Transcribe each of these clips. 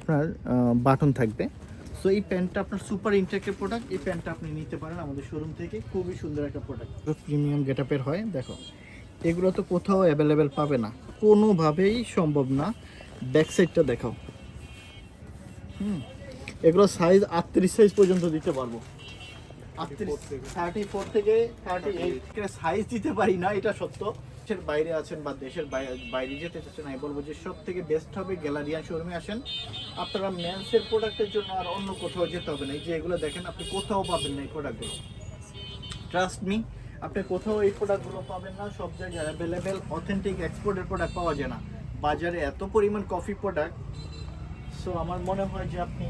আপনার বাটন থাকবে। সো এই প্যান্টটা আপনার সুপার ইনটেকের প্রোডাক্ট এই প্যান্টটা আপনি নিতে পারেন আমাদের শোরুম থেকে। খুবই সুন্দর একটা প্রোডাক্ট প্রিমিয়াম গেটআপের হয়, দেখো। এগুলো তো কোথাও অ্যাভেলেবেল পাবে না। কোনোভাবেই সম্ভব না। ব্যাক সাইডটা দেখাও। হুম। এগুলো সাইজ আটত্রিশ সাইজ পর্যন্ত দিতে পারব। আটত্রিশ থার্টি ফোর থেকে থার্টি এইট সাইজ দিতে পারি না, এটা সত্য। দেশের বাইরে আছেন বা দেশের বাইরে যেতে চাচ্ছেন আমি বলব যে সব থেকে বেস্ট হবে গ্যালারিয়ান শোরুমে আসেন। আপনারা মেন্সের প্রোডাক্টের জন্য আর অন্য কোথাও যেতে হবে না। এই যে এগুলো দেখেন আপনি কোথাও পাবেন না এই প্রোডাক্টগুলো ট্রাস্ট মি আপনি কোথাও এই প্রোডাক্টগুলো পাবেন না সব জায়গায় অ্যাভেলেবেল অথেন্টিক এক্সপোর্টের প্রোডাক্ট পাওয়া যায় না। বাজারে এত পরিমাণ কফি প্রোডাক্ট সো আমার মনে হয় যে আপনি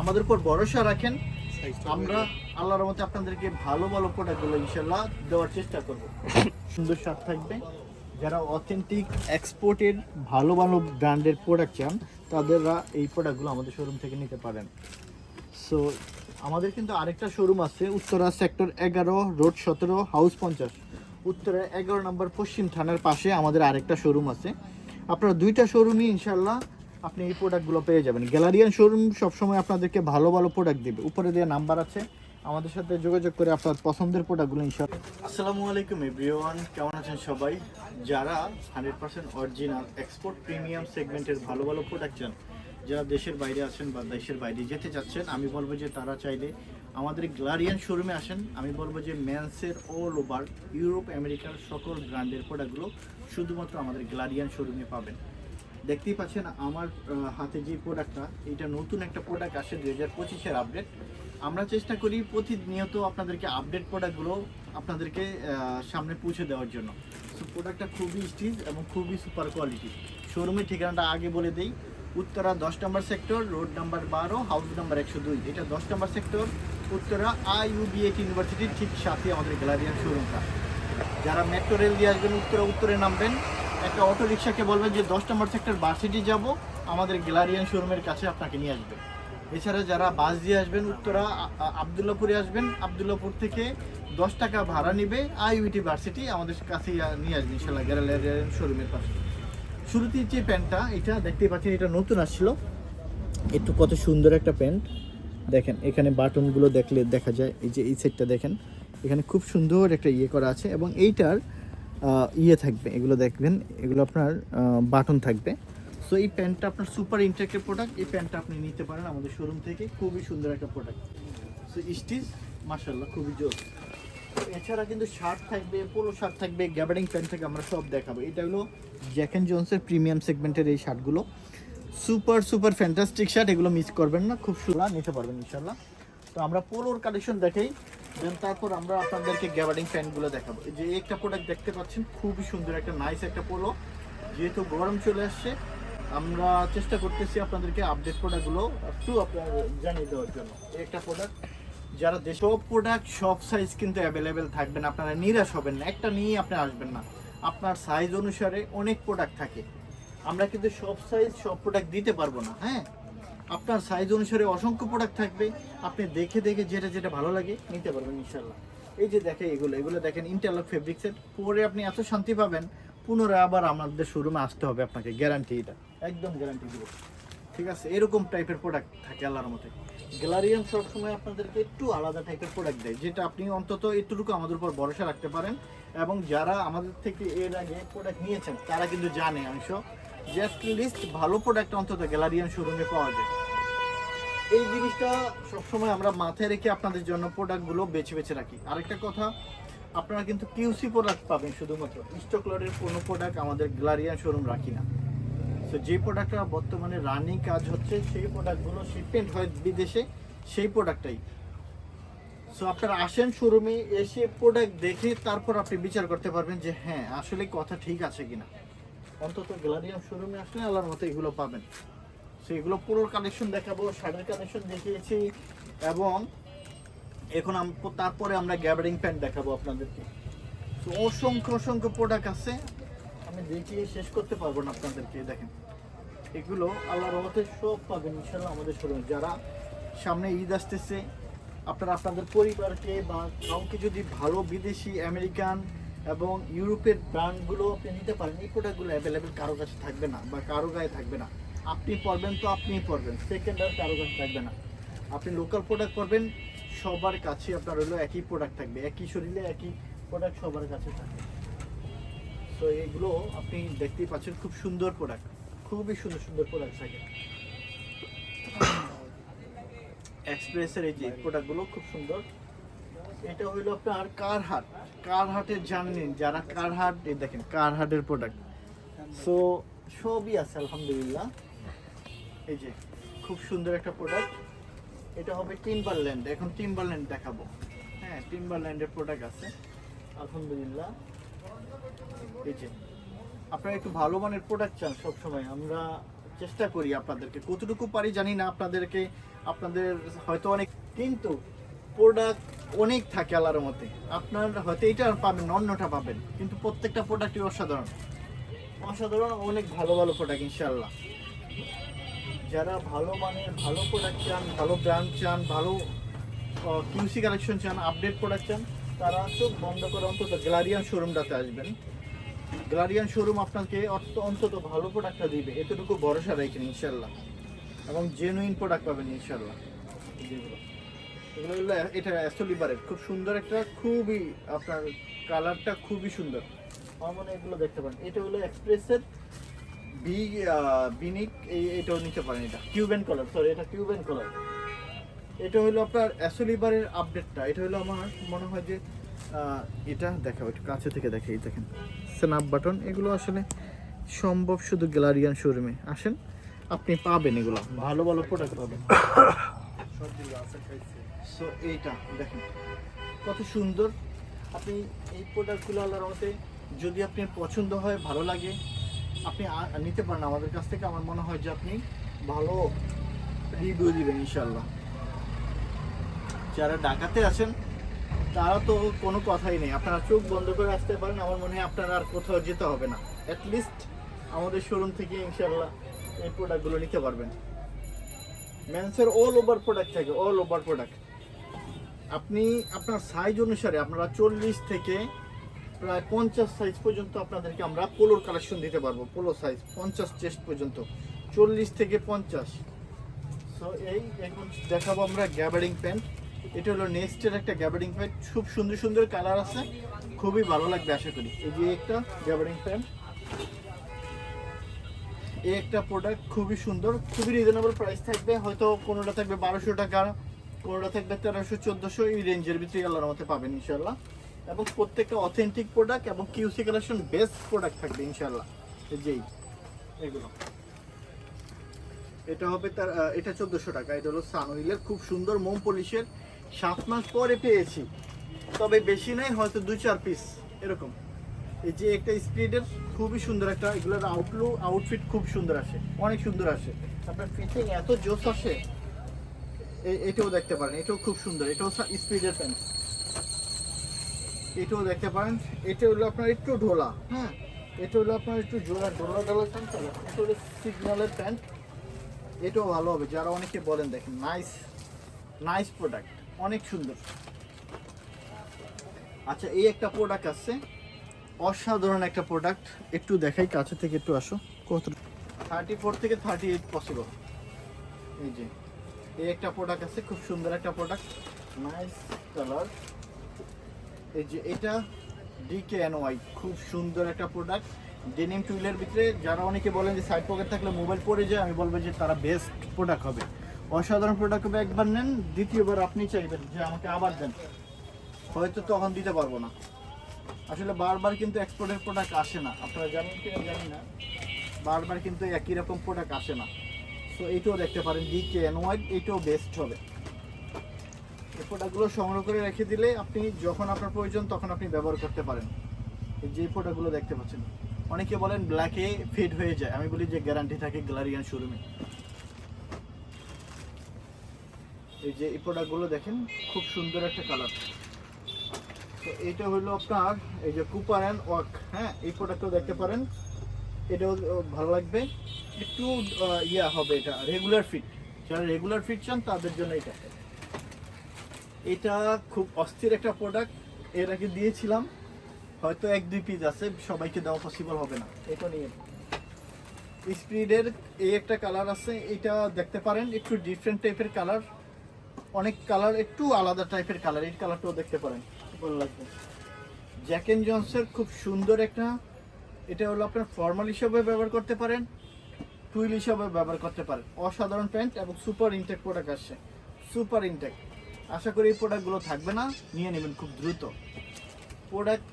আমাদের উপর ভরসা রাখেন। আমরা আল্লাহর মতে আপনাদেরকে ভালো ভালো প্রোডাক্টগুলো ইনশাল্লাহ দেওয়ার চেষ্টা করব। সুন্দর স্বাদ থাকবে। যারা অথেন্টিক এক্সপোর্টেড ভালো ভালো ব্র্যান্ডের প্রোডাক্ট চান, তাদেররা এই প্রোডাক্টগুলো আমাদের শোরুম থেকে নিতে পারেন। সো আমাদের কিন্তু আরেকটা শোরুম আছে, উত্তরা সেক্টর এগারো রোড সতেরো হাউস পঞ্চাশ। উত্তরা এগারো নম্বর পশ্চিম থানার পাশে আমাদের আরেকটা শোরুম আছে। আপনারা দুইটা শোরুমই ইনশাল্লাহ আপনি এই প্রোডাক্টগুলো পেয়ে যাবেন। গ্যালারিয়ান শোরুম সবসময় আপনাদেরকে ভালো ভালো প্রোডাক্ট দেবে। উপরে দেওয়া নাম্বার আছে। আমাদের সাথে যোগাযোগ করে আপনার পছন্দের প্রোডাক্টগুলো ইনশাল্লাহ আসসালামু আলাইকুম এভরিওয়ান কেমন আছেন সবাই? যারা hundred percent original export premium সেগমেন্টের ভালো ভালো প্রোডাক্ট চান, যারা দেশের বাইরে আছেন বা দেশের বাইরে যেতে চাচ্ছেন, আমি বলব যে তারা চাইলে আমাদের গ্লারিয়ান শোরুমে আসেন। আমি বলব যে মেন্সের অল ওভার ইউরোপ আমেরিকার সকল ব্র্যান্ডের প্রোডাক্টগুলো শুধুমাত্র আমাদের গ্লারিয়ান শোরুমে পাবেন। দেখতেই পাচ্ছেন আমার হাতে যে প্রোডাক্টটা এটা নতুন একটা প্রোডাক্ট আসে দু হাজার পঁচিশের আপডেট আমরা চেষ্টা করি প্রতিনিয়ত আপনাদেরকে আপডেট প্রোডাক্টগুলো আপনাদেরকে সামনে পৌঁছে দেওয়ার জন্য। সো প্রোডাক্টটা খুবই স্টিচ এবং খুবই সুপার কোয়ালিটি শোরুমের ঠিকানাটা আগে বলে দিই। উত্তরা দশ নম্বর সেক্টর রোড নাম্বার বারো হাউস নাম্বার একশো দুই। এটা দশ নম্বর সেক্টর উত্তরা আই আইইউবিএট ইউনিভার্সিটির ঠিক সাথে আমাদের গ্যালারিয়ান শোরুমটা যারা মেট্রো রেল দিয়ে আসবেন, উত্তরা উত্তরে নামবেন, একটা অটো রিক্সাকে বলবেন যে দশ নম্বর সেক্টর বাসিটি যাব, আমাদের গ্যালারিয়ান শোরুমের কাছে আপনাকে নিয়ে আসবে। এছাড়া যারা বাস দিয়ে আসবেন, উত্তরা আবদুল্লাপুরে আসবেন, আবদুল্লাপুর থেকে দশ টাকা ভাড়া নিবে আইউটি ভার্সিটি আমাদের কাছেই নিয়ে আসবে ইনশাল্লাহ গ্যালারিয়ান শোরুমের পাশে। শুরুতে যে প্যান্টটা, এটা দেখতেই পাচ্ছেন, এটা নতুন আসছিল। একটু কত সুন্দর একটা প্যান্ট। দেখেন, এখানে বাটনগুলো দেখলে দেখা যায়, এই যে এই সেটটা দেখেন, এখানে খুব সুন্দর একটা ইয়ে করা আছে এবং এইটার ইয়ে থাকবে, এগুলো দেখবেন, এগুলো আপনার বাটন থাকবে। সো এই প্যান্টটা আপনার সুপার ইনটেকের প্রোডাক্ট এই প্যান্টটা আপনি নিতে পারেন আমাদের শোরুম থেকে। খুবই সুন্দর একটা প্রোডাক্ট সো স্টিচ মার্শাল্লাহ খুবই জোর। এছাড়া কিন্তু শার্ট থাকবে পোলো শার্ট থাকবে গ্যাবারিং প্যান্ট থেকে আমরা সব দেখাবো। এটা হলো জ্যাক অ্যান্ড জোন্সের প্রিমিয়াম সেগমেন্টের এই শার্টগুলো সুপার সুপার ফ্যান্টাস্টিক শার্ট এগুলো মিস করবেন না। খুব সুন্দর, নিতে পারবেন ইনশাল্লাহ তো, আমরা পোলোর কালেকশন দেখাই দেন তারপর আমরা আপনাদেরকে গ্যাবারিং প্যান্টগুলো দেখাবো। যে একটা প্রোডাক্ট দেখতে পাচ্ছেন, খুবই সুন্দর একটা নাইস একটা পোলো যেহেতু গরম চলে আসছে আমরা চেষ্টা করতেছি আপনাদেরকে আপডেট প্রোডাক্টগুলো একটু আপনার জানিয়ে দেওয়ার জন্য। একটা প্রোডাক্ট যারা দেশ সব প্রোডাক্ট সব সাইজ কিন্তু অ্যাভেলেবেল থাকবেন আপনারা নিরাশ হবেন না। একটা নিয়ে আপনি আসবেন না। আপনার সাইজ অনুসারে অনেক প্রোডাক্ট থাকে। আমরা কিন্তু সব সাইজ সব প্রোডাক্ট দিতে পারব না হ্যাঁ? আপনার সাইজ অনুসারে অসংখ্য প্রোডাক্ট থাকবে। আপনি দেখে দেখে যেটা যেটা ভালো লাগে নিতে পারবেন ইনশাল্লাহ এই যে দেখে এগুলো এগুলো দেখেন ইন্টারলক ফেব্রিক্সের পরে আপনি এত শান্তি পাবেন, পুনরায় আবার আমাদের শোরুমে আসতে হবে আপনাকে গ্যারান্টি এটা। একদম গ্যারান্টি দিব। ঠিক আছে? এরকম টাইপের প্রোডাক্ট থাকে আল্লাহর মতে গ্যালারিয়ান সবসময় আপনাদেরকে একটু আলাদা টাইপের প্রোডাক্ট দেয়, যেটা আপনি অন্তত একটুটুকু আমাদের উপর ভরসা রাখতে পারেন এবং যারা আমাদের থেকে এর আগে প্রোডাক্ট নিয়েছেন, তারা কিন্তু জানে, অংশ। যে লিস্ট ভালো প্রোডাক্ট অন্তত গ্যালারিয়ান শোরুমে পাওয়া যায়। এই জিনিসটা সবসময় আমরা মাথায় রেখে আপনাদের জন্য প্রোডাক্টগুলো বেছে বেছে রাখি। আরেকটা কথা, আপনারা কিন্তু কিউসি প্রোডাক্ট পাবেন শুধুমাত্র। স্টক কোনো প্রোডাক্ট আমাদের গ্যালারিয়ান শোরুম রাখি না। তো যে প্রোডাক্টটা বর্তমানে রানিং কাজ হচ্ছে, সেই প্রোডাক্টগুলো শিপমেন্ট হয় বিদেশে, সেই প্রোডাক্টটাই সো আপনারা আসেন শোরুমে এসে প্রোডাক্ট দেখে তারপর আপনি বিচার করতে পারবেন যে হ্যাঁ আসলে কথা ঠিক আছে কিনা। অন্তত গ্যালারিয়াম শোরুমে আসলে আল্লাহর মতো এগুলো পাবেন। সো এগুলো পুরো কালেকশন দেখাবো, শাড়ির কালেকশন দেখিয়েছি, এবং এখন তারপরে আমরা গ্যাবারিং প্যান্ট দেখাবো আপনাদেরকে। তো অসংখ্য অসংখ্য প্রোডাক্ট আছে। আমি দেখিয়ে শেষ করতে পারব না আপনাদেরকে, দেখেন। এগুলো আল্লাহর রহমতে সব পাবেন ইনশাল্লাহ আমাদের শোরুমে যারা সামনে ঈদ আসতেছে, আপনারা আপনাদের পরিবারকে বা কাউকে যদি ভালো বিদেশি, আমেরিকান এবং ইউরোপের ব্র্যান্ডগুলো আপনি নিতে পারেন, এই প্রোডাক্টগুলো অ্যাভেলেবেল কারও কাছে থাকবে না বা কারও গায়ে থাকবে না। আপনি পড়বেন তো আপনিই পড়বেন সেকেন্ড আর কারও কাছে থাকবে না। আপনি লোকাল প্রোডাক্ট পড়বেন সবার কাছে আপনার হলো একই প্রোডাক্ট থাকবে, একই শরীরে একই প্রোডাক্ট সবার কাছে থাকবে। তো এগুলো আপনি দেখতেই পাচ্ছেন, খুব সুন্দর প্রোডাক্ট খুবই সুন্দর সুন্দর প্রোডাক্ট থাকে। এক্সপ্রেসের এই যে প্রোডাক্টগুলো খুব সুন্দর। এটা হইল আপনার কারহাট কারহাটের জানেন যারা কারহাট এই দেখেন কারহাটের প্রোডাক্ট সো সবই আছে আলহামদুলিল্লাহ। এই যে খুব সুন্দর একটা প্রোডাক্ট এটা হবে টিম্বারল্যান্ড এখন টিম্বারল্যান্ড দেখাবো। হ্যাঁ টিম্বারল্যান্ডের প্রোডাক্ট আছে। আলহামদুলিল্লাহ। এই যে আপনারা একটু ভালো মানের প্রোডাক্ট চান সবসময়, আমরা চেষ্টা করি আপনাদেরকে। কতটুকু পারি জানি না আপনাদেরকে, আপনাদের হয়তো অনেক, কিন্তু প্রোডাক্ট অনেক থাকে আল্লাহর মতে আপনার হয়তো এইটা পাবেন, অন্যটা পাবেন, কিন্তু প্রত্যেকটা প্রোডাক্টই অসাধারণ। অসাধারণ অনেক ভালো ভালো প্রোডাক্ট ইনশাল্লাহ যারা ভালো মানের, ভালো প্রোডাক্ট চান, ভালো ব্র্যান্ড চান, ভালো কিউসি কালেকশন চান আপডেট প্রোডাক্ট চান, তারা চোখ বন্ধ করে অন্তত গ্লারিয়ান শোরুমটাতে আসবেন। গ্লারিয়ান শোরুম আপনাকে অন্তত ভালো প্রোডাক্টটা দিবে। এতটুকু ভরসা রাখেন ইনশাল্লাহ এবং জেনুইন প্রোডাক্ট পাবেন ইনশাল্লাহ এগুলো এটা অ্যাসোলিবারের খুব সুন্দর একটা, খুবই আপনার কালারটা খুবই সুন্দর। আমার মনে এগুলো দেখতে পারেন। এটা হলো এক্সপ্রেসের বি বিনিক এই এটাও নিতে পারেন এটা। কিউবেন কালার সরি এটা কিউবেন কালার এটা হলো আপনার অ্যাসোলিবারের আপডেটটা এটা হলো আমার মনে হয় যে এটা দেখাও, একটু কাছে থেকে দেখে এই দেখেন। স্ন্যাপ বাটন এগুলো আসলে সম্ভব শুধু গ্যালারিয়ান শোরুমে আসেন আপনি পাবেন এগুলো। ভালো ভালো প্রোডাক্ট পাবেন। সো এইটা দেখেন। কত সুন্দর। আপনি এই প্রোডাক্টগুলো আল্লাহর মতে যদি আপনার পছন্দ হয় ভালো লাগে আপনি নিতে পারেন। আমাদের কাছ থেকে আমার মনে হয় যে আপনি ভালো রিভিউ দিবেন ইনশাল্লাহ যারা ঢাকাতে আছেন তারা তো কোনো কথাই নেই। আপনারা চোখ বন্ধ করে আসতে পারেন, আমার মনে হয় আপনারা আর কোথাও যেতে হবে না। অ্যাটলিস্ট আমাদের শোরুম থেকে ইনশাল্লাহ এই প্রোডাক্টগুলো নিতে পারবেন। মেন্সের অল ওভার প্রোডাক্ট থাকে অল ওভার প্রোডাক্ট আপনি আপনার সাইজ অনুসারে আপনারা চল্লিশ থেকে প্রায় পঞ্চাশ সাইজ পর্যন্ত আপনাদেরকে আমরা পোলোর কালেকশন দিতে পারব পোলো সাইজ পঞ্চাশ চেস্ট পর্যন্ত। চল্লিশ থেকে পঞ্চাশ। সো এই এখন দেখাবো আমরা গ্যাবারিং প্যান্ট এটা হলো নেক্সটের একটা গ্যাবারিং প্যান্ট খুব সুন্দর সুন্দর কালার আছে। খুবই ভালো লাগবে আশা করি। এই যে একটা গ্যাবারিং প্যান্ট এই একটা প্রোডাক্ট খুবই সুন্দর। খুবই রিজনেবল প্রাইস থাকবে। হয়তো কোনোটা থাকবে বারোশো টাকা কোনোটা থাকবে তেরোশো, চোদ্দোশো। এই রেঞ্জের ভিতরে আল্লাহর মধ্যে পাবেন ইনশাল্লাহ এবং প্রত্যেকটা অথেন্টিক প্রোডাক্ট এবং কিউসি কালেকশন বেস্ট প্রোডাক্ট থাকবে ইনশাল্লাহ যেই এগুলো। এটা হবে তার এটা চোদ্দোশো টাকা। এটা হলো সানউইলের খুব সুন্দর মোম পলিশের সাত মাস পরে পেয়েছি। তবে বেশি নাই, হয়তো দুই চার পিস এরকম। এই যে একটা স্পিডের খুবই সুন্দর একটা, এগুলোর আউটলু আউটফিট খুব সুন্দর আসে, অনেক সুন্দর আসে। আপনার ফিটিং এত জোস আসে এটাও দেখতে পারেন, এটাও খুব সুন্দর, এটাও স্পিডের প্যান্ট এটাও দেখতে পারেন, এটা হলো আপনার একটু ঢোলা হ্যাঁ? এটা হলো আপনার একটু জোড়া ঢোলা ঢোলা প্যান্ট এটা হলো সিগন্যালের প্যান্ট এটাও ভালো হবে, যারা অনেকে বলেন দেখেন নাইস নাইস প্রোডাক্ট অনেক সুন্দর। আচ্ছা এই একটা প্রোডাক্ট আছে। অসাধারণ একটা প্রোডাক্ট একটু দেখাই, কাছে থেকে একটু আসো। কত থার্টি ফোর থেকে থার্টি এইট পসিবল এই যে, এই একটা প্রোডাক্ট আছে, খুব সুন্দর একটা প্রোডাক্ট নাইস কালার এই যে, এটা ডিকে ওয়াই খুব সুন্দর একটা প্রোডাক্ট ডেনিম টুইলের ভিতরে, যারা অনেকে বলেন যে সাইড পকেট থাকলে মোবাইল পড়ে যায়, আমি বলব যে তারা বেস্ট প্রোডাক্ট হবে। অসাধারণ প্রোডাক্ট একবার নেন, দ্বিতীয়বার আপনি চাইবেন যে আমাকে আবার দেন। হয়তো তখন দিতে পারব না। আসলে বারবার কিন্তু এক্সপোর্টের প্রোডাক্ট আসে না। আপনারা জানেন কিনা, জানি না। বারবার কিন্তু একই রকম প্রোডাক্ট আসে না। সো এইটাও দেখতে পারেন ডিকে এন ওয়াই এইটাও বেস্ট হবে। এই প্রোডাক্টগুলো সংগ্রহ করে রেখে দিলে আপনি যখন আপনার প্রয়োজন তখন আপনি ব্যবহার করতে পারেন। যে প্রোডাক্টগুলো দেখতে পাচ্ছেন, অনেকে বলেন ব্ল্যাকে ফেড হয়ে যায়। আমি বলি যে গ্যারান্টি থাকে গ্যালারিয়ান শোরুমে এই যে এই প্রোডাক্টগুলো দেখেন, খুব সুন্দর একটা কালার তো এটা হলো আপনার এই যে কুপার অ্যান্ড ওয়াক হ্যাঁ? এই প্রোডাক্টও দেখতে পারেন। এটাও ভালো লাগবে। একটু ইয়া হবে এটা রেগুলার ফিট যারা রেগুলার ফিট চান, তাদের জন্য এটা। এটা খুব অস্থির একটা প্রোডাক্টের আগে দিয়েছিলাম। হয়তো এক, দুই পিস আছে, সবাইকে দেওয়া পসিবল হবে না। এটা নিয়ে। স্পিডের এই একটা কালার আছে। এটা দেখতে পারেন, একটু ডিফারেন্ট টাইপের কালার অনেক কালার, একটু আলাদা টাইপের কালার, এই কালারটাও দেখতে পারেন ভালো লাগবে। জ্যাক এন্ড জনসের খুব সুন্দর একটা, এটা হলো আপনার ফর্মাল হিসাবে ব্যবহার করতে পারেন টুইল হিসাবে ব্যবহার করতে পারেন। অসাধারণ প্যান্ট এবং সুপার ইনটেক প্রোডাক্ট আসছে। সুপার ইনটেক আশা করি এই প্রোডাক্টগুলো থাকবে না, নিয়ে নেবেন খুব দ্রুত। প্রোডাক্ট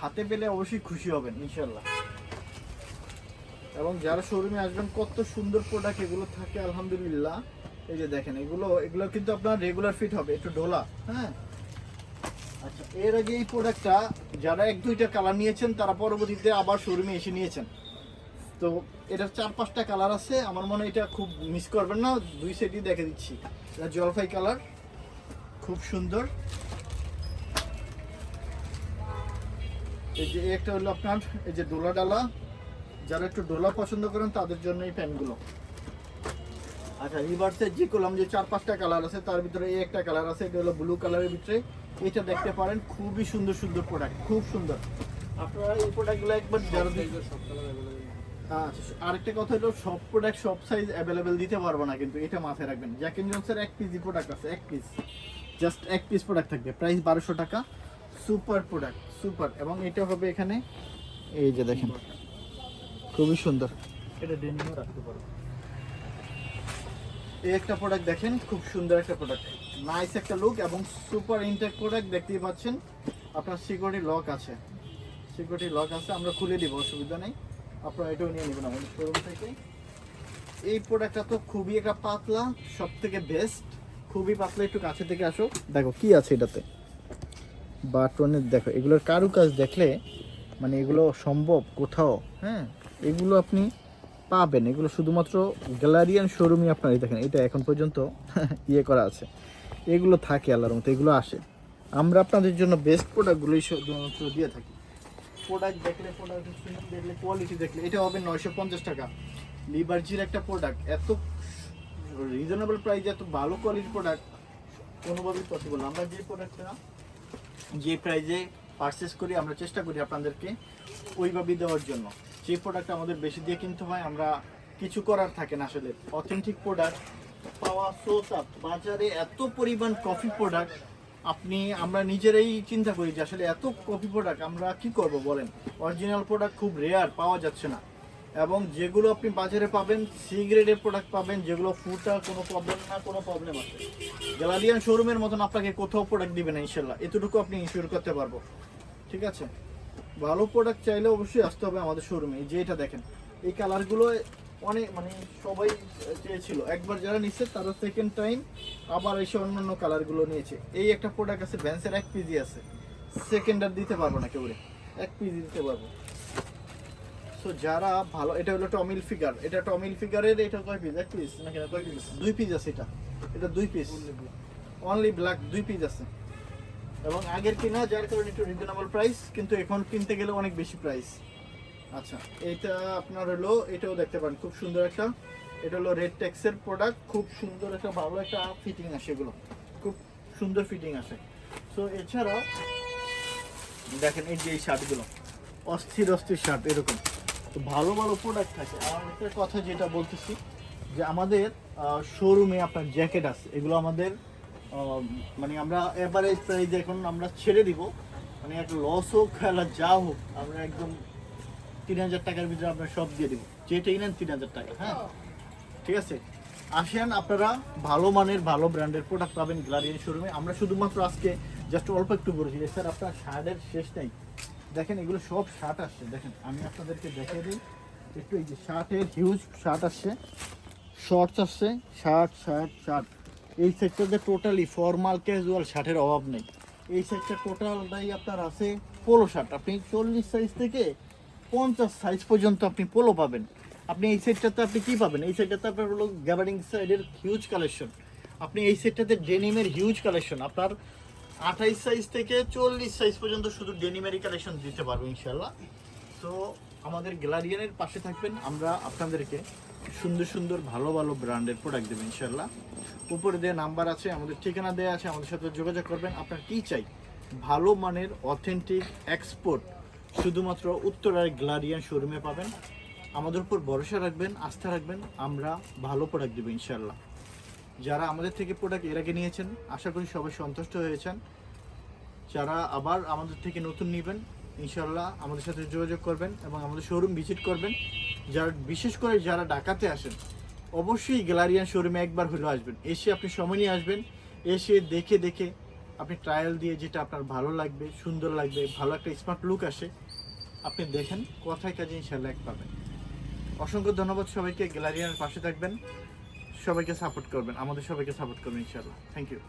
হাতে পেলে অবশ্যই খুশি হবেন ইনশাল্লাহ এবং যারা শোরুমে আসবেন, কত সুন্দর প্রোডাক্ট এগুলো থাকে, আলহামদুলিল্লাহ। এই যে দেখেন, এগুলো এগুলো কিন্তু আপনার রেগুলার ফিট হবে, একটু ডোলা হ্যাঁ? আচ্ছা এর আগে এই প্রোডাক্টটা যারা এক, দুইটা কালার নিয়েছেন, তারা পরবর্তীতে আবার শোরুমে এসে নিয়েছেন। তো এটার চার, পাঁচটা কালার আছে, আমার মনে হয় এটা খুব মিস করবেন না, দুই সেটই দেখে দিচ্ছি। এটা জলপাই কালার খুব সুন্দর। এই যে একটা হলো আপনার, এই যে ডোলা ডালা যারা একটু ডোলা পছন্দ করেন, তাদের জন্য এই প্যান্টগুলো। আচ্ছা রিভার্সের যে করলাম যে চার পাঁচটা কালার আছে তার ভিতরে এই একটা কালার আছে এটা হলো ব্লু কালারের ভিতরে। এটা দেখতে পারেন খুবই সুন্দর সুন্দর প্রোডাক্ট খুব সুন্দর। আপনারা এই প্রোডাক্টগুলো একবার যারা আচ্ছা আরেকটা কথা হলো সব প্রোডাক্ট সব সাইজ অ্যাভেলেবেল দিতে পারব না কিন্তু এটা মাথায় রাখবেন। জ্যাক এন্ড জনসের এক পিস প্রোডাক্ট আছে এক পিস জাস্ট এক পিস প্রোডাক্ট থাকবে প্রাইস বারোশো টাকা সুপার প্রোডাক্ট সুপার এবং এটা হবে এখানে এই যে দেখেন খুবই সুন্দর। এটা ডেনিমও রাখতে পারো। এই একটা প্রোডাক্ট দেখেন, খুব সুন্দর একটা প্রোডাক্ট নাইস একটা লুক এবং সুপার ইনটেক প্রোডাক্ট দেখতেই পাচ্ছেন। আপনার সিকিউরিটি লক আছে। সিকিউরিটি লক আছে, আমরা খুলে দিব, অসুবিধা নেই। আপনারা এটাও নিয়ে নেবেন আমাদের শোরুম থেকে। এই প্রোডাক্টটা তো খুবই একটা পাতলা সব থেকে বেস্ট খুবই পাতলা, একটু কাছে থেকে আসো। দেখো, কি আছে এটাতে? বাটনের দেখো, এগুলোর কারুকাজ দেখলে মানে এগুলো সম্ভব কোথাও হ্যাঁ? এগুলো আপনি পাবেন। এগুলো শুধুমাত্র গ্যালারিয়ান শোরুমই আপনার এই দেখেন, এটা এখন পর্যন্ত ইয়ে করা আছে। এগুলো থাকে আল্লাহর মতো এগুলো আসে। আমরা আপনাদের জন্য বেস্ট প্রোডাক্টগুলোই শুধুমাত্র দিয়ে থাকি। প্রোডাক্ট দেখলে প্রোডাক্ট দেখলে কোয়ালিটি দেখলে, এটা হবে নয়শো পঞ্চাশ টাকা। লিবার্জির একটা প্রোডাক্ট এত রিজনেবল প্রাইসে এত ভালো কোয়ালিটির প্রোডাক্ট কোনোভাবেই পসিবল আমরা যে প্রোডাক্টটা যে প্রাইজে পারচেস করি, আমরা চেষ্টা করি আপনাদেরকে ওইভাবেই দেওয়ার জন্য। যে প্রোডাক্ট আমাদের বেশি দিয়ে কিনতে হয়, আমরা কিছু করার থাকে না আসলে। অথেন্টিক প্রোডাক্ট পাওয়া আপ বাজারে এত পরিমাণ কফি প্রোডাক্ট আপনি, আমরা নিজেরাই চিন্তা করি যে আসলে এত কফি প্রোডাক্ট আমরা কি করব বলেন? অরিজিনাল প্রোডাক্ট খুব রেয়ার পাওয়া যাচ্ছে না। এবং যেগুলো আপনি বাজারে পাবেন সি গ্রেডের প্রোডাক্ট পাবেন, যেগুলো ফুটা কোনো প্রবলেম না, কোনো প্রবলেম আছে। গ্যালারিয়ান শোরুমের মতন আপনাকে কোথাও প্রোডাক্ট দিবে না, ইনশাল্লাহ। এতটুকু আপনি ইনশিওর করতে পারব। ঠিক আছে? ভালো প্রোডাক্ট চাইলে অবশ্যই আসতে হবে আমাদের শোরুমে যে এটা দেখেন, এই কালারগুলো অনেক মানে সবাই চেয়েছিল। একবার যারা নিচ্ছে তারা সেকেন্ড টাইম আবার এসে অন্যান্য কালারগুলো নিয়েছে। এই একটা প্রোডাক্ট আছে ভ্যান্সের এক পিজি আছে। সেকেন্ড আর দিতে পারব না কেউ। এক পিজি দিতে পারব। সো যারা ভালো, এটা হলো টমিল ফিগার এটা টমিল ফিগারের এটা কয় পিস এক পিস নাকি কয় পিস দুই পিস আছে এটা। এটা দুই পিস অনলি ব্ল্যাক দুই পিস আছে। এবং আগের কিনা, যার কারণে একটু রিজনেবল প্রাইস কিন্তু এখন কিনতে গেলে অনেক বেশি প্রাইস আচ্ছা এটা আপনার হলো, এটাও দেখতে পারেন খুব সুন্দর একটা। এটা হলো রেড টেক্সের প্রোডাক্ট খুব সুন্দর একটা, ভালো একটা ফিটিং আসে এগুলো। খুব সুন্দর ফিটিং আসে। সো এছাড়াও, দেখেন এই যে এই শার্টগুলো, অস্থির অস্থির শার্ট, এরকম। তো ভালো ভালো প্রোডাক্ট থাকে আর একটা কথা যেটা বলতেছি, যে আমাদের শোরুমে আপনার জ্যাকেট আছে, এগুলো আমাদের মানে আমরা এভারেজ প্রাইস এখন আমরা ছেড়ে দিব। মানে একটা লস হোক খেলা যা হোক, আমরা একদম তিন হাজার টাকার ভিতরে আমরা সব দিয়ে দিব। যেটাই নেন তিন হাজার টাকা হ্যাঁ? ঠিক আছে? আসেন আপনারা ভালো মানের, ভালো ব্র্যান্ডের প্রোডাক্ট পাবেন গ্লারিয়ান শোরুমে আমরা শুধুমাত্র আজকে জাস্ট অল্প একটু বলেছি স্যার, আপনার শার্টের শেষ নেই। দেখেন, এগুলো সব শার্ট আসছে। দেখেন, আমি আপনাদেরকে দেখিয়ে দিই। একটু এই যে শার্টের হিউজ শার্ট আসছে। শর্টস আসছে। Shirt shirt shirt. এই সেক্টরে টোটালি ফর্মাল ক্যাজুয়াল শার্টের অভাব নেই। এই সেক্টর টোটালটাই আপনার আছে পোলো শার্ট আপনি চল্লিশ সাইজ থেকে পঞ্চাশ সাইজ পর্যন্ত আপনি পোলো পাবেন। আপনি এই সেটটাতে আপনি কি পাবেন? এই সেটটাতে আপনার হলো গ্যাবারিং সাইডের হিউজ কালেকশন আপনি এই সেটটাতে ডেনিমের হিউজ কালেকশন আপনার আঠাইশ সাইজ থেকে চল্লিশ সাইজ পর্যন্ত শুধু ডেনিমেরই কালেকশন দিতে পারব ইনশাল্লাহ তো আমাদের গ্যালারিয়ানের পাশে থাকবেন। আমরা আপনাদেরকে সুন্দর সুন্দর ভালো ভালো ব্র্যান্ডের প্রোডাক্ট দেবো ইনশাল্লাহ উপরে দেওয়া নাম্বার আছে, আমাদের ঠিকানা দেওয়া আছে, আমাদের সাথে যোগাযোগ করবেন। আপনার কী চাই? ভালো মানের অথেন্টিক এক্সপোর্ট শুধুমাত্র উত্তরার গ্লারিয়ান শোরুমে পাবেন। আমাদের উপর ভরসা রাখবেন, আস্থা রাখবেন, আমরা ভালো প্রোডাক্ট দেবো ইনশাল্লাহ যারা আমাদের থেকে প্রোডাক্টের আগে নিয়েছেন, আশা করি সবাই সন্তুষ্ট হয়েছেন। যারা আবার আমাদের থেকে নতুন নেবেন ইনশাল্লাহ আমাদের সাথে যোগাযোগ করবেন এবং আমাদের শোরুম ভিজিট করবেন। যারা বিশেষ করে যারা ঢাকাতে আসেন, অবশ্যই গ্যালারিয়ান শোরুমে একবার হলেও আসবেন। এসে আপনি সময় নিয়ে আসবেন। এসে দেখে দেখে আপনি ট্রায়াল দিয়ে যেটা আপনার ভালো লাগবে, সুন্দর লাগবে, ভালো একটা স্মার্ট লুক আসে, আপনি দেখেন কথায় কাজে ইনশাল্লাহ এক পাবেন। অসংখ্য ধন্যবাদ সবাইকে। গ্যালারিয়ানের পাশে থাকবেন। সবাইকে সাপোর্ট করবেন। আমাদের সবাইকে সাপোর্ট করবেন ইনশাল্লাহ থ্যাংক ইউ